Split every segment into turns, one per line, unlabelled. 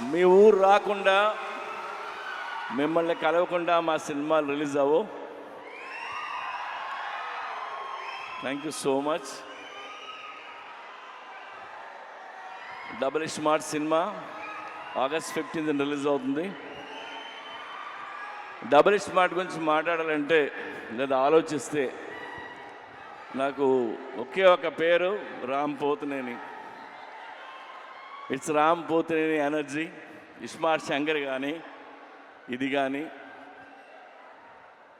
మీ ఊరు రాకుండా మిమ్మల్ని కలవకుండా మా సినిమాలు రిలీజ్ అవ్వు. Thank you so much double smart cinema August fifteenth release అవుతుంది. డబుల్ స్మార్ట్ గురించి మాట్లాడాలంటే లేదా ఆలోచిస్తే నాకు ఒకే ఒక పేరు Ram Pothineni. It's Ram Pothineni energy ismart Shankar కానీ ఇది కానీ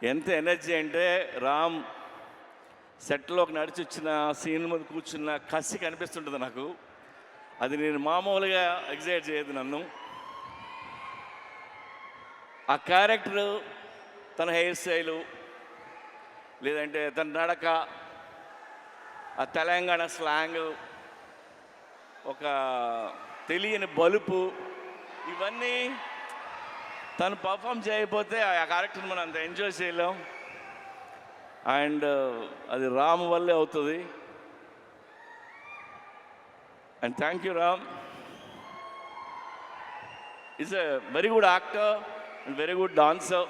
ఎంత ఎనర్జీ అంటే రామ్ సెట్లోకి నడిచి వచ్చిన సీన్ మీద కూర్చున్న కసి కనిపిస్తుంటుంది నాకు. అది నేను మామూలుగా ఎగ్జైట్ చేయదు నన్ను. ఆ క్యారెక్టర్ తన హెయిర్ స్టైలు లేదంటే తన నడక ఆ తెలంగాణ స్లాంగ్ ఒక తెలియని బలుపు ఇవన్నీ తను పర్ఫామ్ చేయకపోతే ఆ క్యారెక్టర్ మనం అంత ఎంజాయ్ చేయలేం. అండ్ uh, అది రామ్ వల్లే అవుతుంది. And thank you Ram. Is a very good actor and very good dancer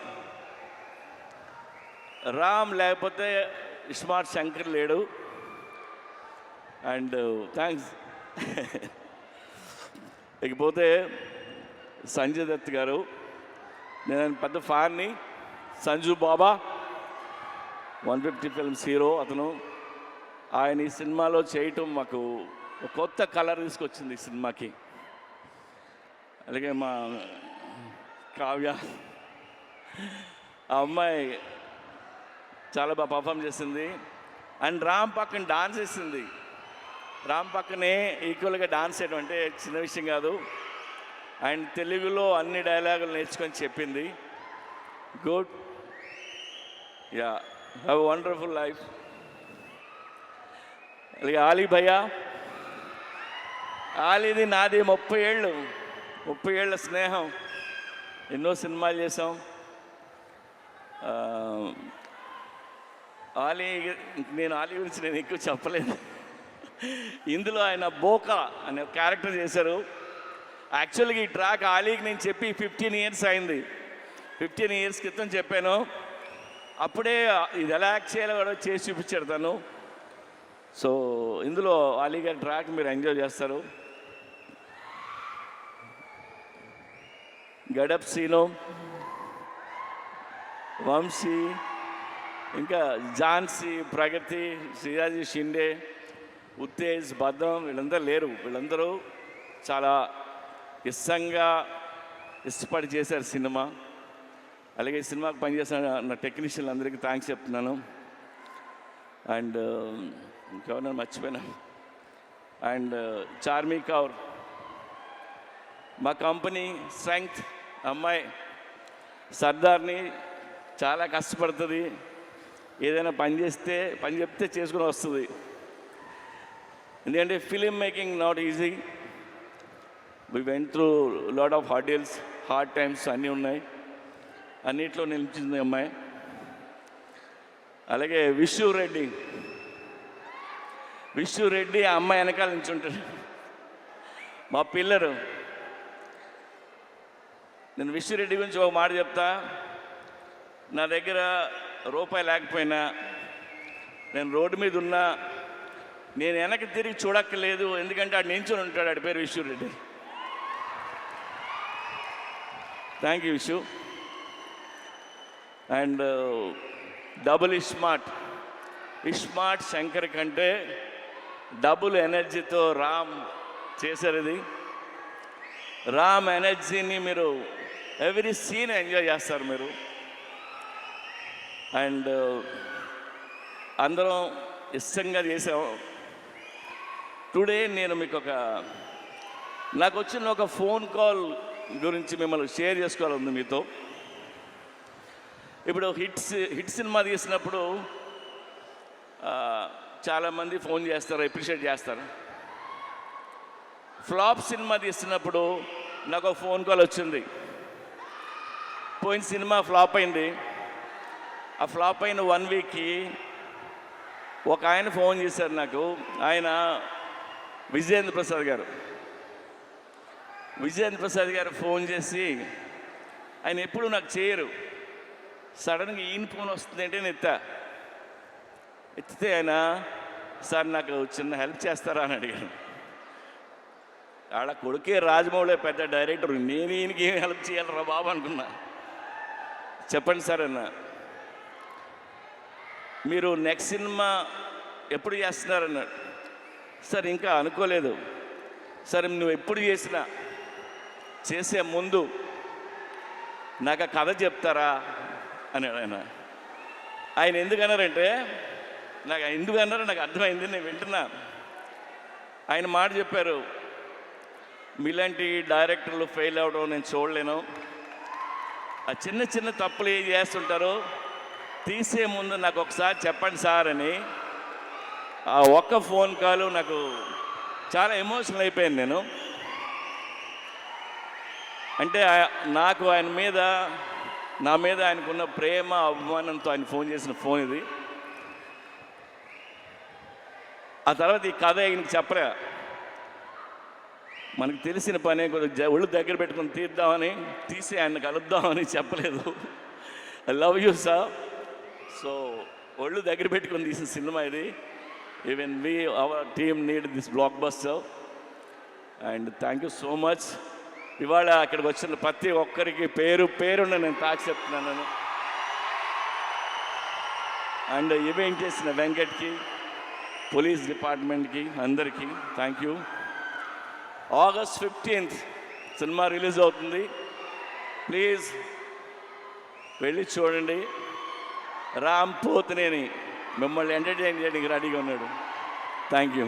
Ram లేకపోతే స్మార్ట్ శంకర్ లేడు. అండ్ థ్యాంక్స్ uh, ఇకపోతే సంజయ్ దత్ గారు నేను పెద్ద ఫ్యాన్ని Sanju Baba one fifty films hero అతను. ఆయన ఈ సినిమాలో చేయటం మాకు కొత్త కలర్ తీసుకొచ్చింది ఈ సినిమాకి. అలాగే మా కావ్య ఆ అమ్మాయి చాలా బాగా పర్ఫామ్ చేసింది. అండ్ రామ్ పక్కన డాన్స్ చేసింది. రామ్ పక్కనే ఈక్వల్గా డాన్స్ చేయడం అంటే చిన్న విషయం కాదు. అండ్ తెలుగులో అన్ని డైలాగులు నేర్చుకొని చెప్పింది. Good ya have wonderful life అలాగే ఆలీ భయ్యా. ఆలీది నాది ముప్పై ఏళ్ళు. ముప్పై ఏళ్ళ స్నేహం. ఎన్నో సినిమాలు చేసాం ఆలీ నేను ఆలీ గురించి నేను ఎక్కువ చెప్పలేదు. ఇందులో ఆయన బోకా అనే క్యారెక్టర్ చేశారు. యాక్చువల్గా ఈ ట్రాక్ ఆలీకి నేను చెప్పి ఫిఫ్టీన్ ఇయర్స్ అయింది. ఫిఫ్టీన్ ఇయర్స్ క్రితం చెప్పాను. అప్పుడే ఇది ఎలా యాక్ట్ చేయాలో కూడా చేసి చూపించాడు తను. సో ఇందులో అలీ గారి ట్రాక్ మీరు ఎంజాయ్ చేస్తారు. గడప్ సీను వంశీ ఇంకా ఝాన్సీ ప్రగతి శ్రీరాజీ షిండే ఉత్తేజ్ భద్రం వీళ్ళందరూ లేరు. వీళ్ళందరూ చాలా ఇష్టంగా ఇష్టపడి చేశారు సినిమా. అలాగే ఈ సినిమాకి పనిచేసిన నా టెక్నీషియన్లు అందరికీ థ్యాంక్స్ చెప్తున్నాను. అండ్ ఇంకెవరన్నా మర్చిపోయినా. అండ్ చార్మీ కౌర్. మా కంపెనీ స్ట్రెంగ్త్ అమ్మాయి సర్దార్ని చాలా కష్టపడుతుంది. ఏదైనా పని చేస్తే పని చెప్తే చేసుకుని వస్తుంది. ఎందుకంటే film making not easy we went through lot of hurdles hard times అన్నీ ఉన్నాయి. అన్నిట్లో నిలిచింది అమ్మాయి. అలాగే విష్ణు రెడ్డి. విష్ణు రెడ్డి ఆ అమ్మాయి వెనకాల నుంచి ఉంటాడు మా పిల్లరు నేను విష్ణు రెడ్డి గురించి ఒక మాట చెప్తా. నా దగ్గర రూపాయి లేకపోయినా నేను రోడ్డు మీద ఉన్నా నేను వెనక్కి తిరిగి చూడక్కర్లేదు ఎందుకంటే ఆడు నించుని ఉంటాడు ఆడి పేరు Vishwa Reddy thank you Vishu and double ismart ismart Shankar కంటే డబుల్ ఎనర్జీతో రామ్ చేశారు ఇది. రామ్ ఎనర్జీని మీరు ఎవ్రీ సీన్ ఎంజాయ్ చేస్తారు మీరు. అండ్ uh, అందరం ఇష్టంగా చేసాం. టుడే నేను మీకు ఒక నాకు వచ్చిన ఒక ఫోన్ కాల్ గురించి మిమ్మల్ని షేర్ చేసుకోవాలంది మీతో. ఇప్పుడు హిట్స్ హిట్ సినిమా తీసినప్పుడు చాలామంది ఫోన్ చేస్తారు అప్రిషియేట్ చేస్తారు. ఫ్లాప్ సినిమా తీస్తున్నప్పుడు నాకు ఒక ఫోన్ కాల్ వచ్చింది. పోయిన సినిమా ఫ్లాప్ అయింది. ఆ ఫ్లాప్ అయిన వన్ వీక్కి ఒక ఆయన ఫోన్ చేశారు నాకు. ఆయన విజయేంద్ర ప్రసాద్ గారు. విజయేంద్ర ప్రసాద్ గారు ఫోన్ చేసి ఆయన ఎప్పుడు నాకు చేయరు. సడన్గా ఈయన ఫోన్ వస్తుందంటే నేను ఎత్తా. ఎత్తితే ఆయన సార్ నాకు చిన్న హెల్ప్ చేస్తారా? అని అడిగాను ఆడ కొడుకే రాజమౌళి పెద్ద డైరెక్టర్ నేను ఈయనకి ఏం హెల్ప్ చేయాలరా బాబు అనుకున్నా. చెప్పండి సార్ అన్న. మీరు నెక్స్ట్ సినిమా ఎప్పుడు చేస్తున్నారన్నాడు సార్ ఇంకా అనుకోలేదు. సరే నువ్వు ఎప్పుడు చేసినా చేసే ముందు నాకు ఆ కథ చెప్తారా? అన్నాడు ఆయన ఆయన ఎందుకు అన్నారంటే నాకు ఎందుకు అన్నారో నాకు అర్థమైంది నేను వింటున్నా. ఆయన మాట చెప్పారు మీలాంటి డైరెక్టర్లు ఫెయిల్ అవ్వడం నేను చూడలేను. ఆ చిన్న చిన్న తప్పులు ఏం చేస్తుంటారో తీసే ముందు నాకు ఒకసారి చెప్పండి సార్ అని ఆ ఒక్క ఫోన్ కాల్ నాకు చాలా ఎమోషనల్ అయిపోయాను నేను. అంటే నాకు ఆయన మీద నా మీద ఆయనకున్న ప్రేమ అభిమానంతో ఆయన ఫోన్ చేసిన ఫోన్ ఇది. ఆ తర్వాత ఈ కథ ఆయనకి చెప్పలే. మనకు తెలిసిన పని కొద్దిగా ఒళ్ళు దగ్గర పెట్టుకుని తీద్దామని తీసి ఆయన కలుద్దామని చెప్పలేదు. I love you sir so ఒళ్ళు దగ్గర పెట్టుకుని తీసిన సినిమా ఇది. Even we our team need this blockbuster and thank you so much ఇవాళ అక్కడికి వచ్చిన ప్రతి ఒక్కరికి పేరు పేరున్న నేను తాకి చెప్తున్నాను. అండ్ ఈవెంట్ చేసిన వెంకట్కి పోలీస్ డిపార్ట్మెంట్కి అందరికీ thank you August fifteenth cinema release అవుతుంది. ప్లీజ్ వెళ్ళి చూడండి. రామ్ పోతునేని మిమ్మల్ని ఎంటర్టైన్ చేయడానికి రెడీగా ఉన్నాడు. Thank you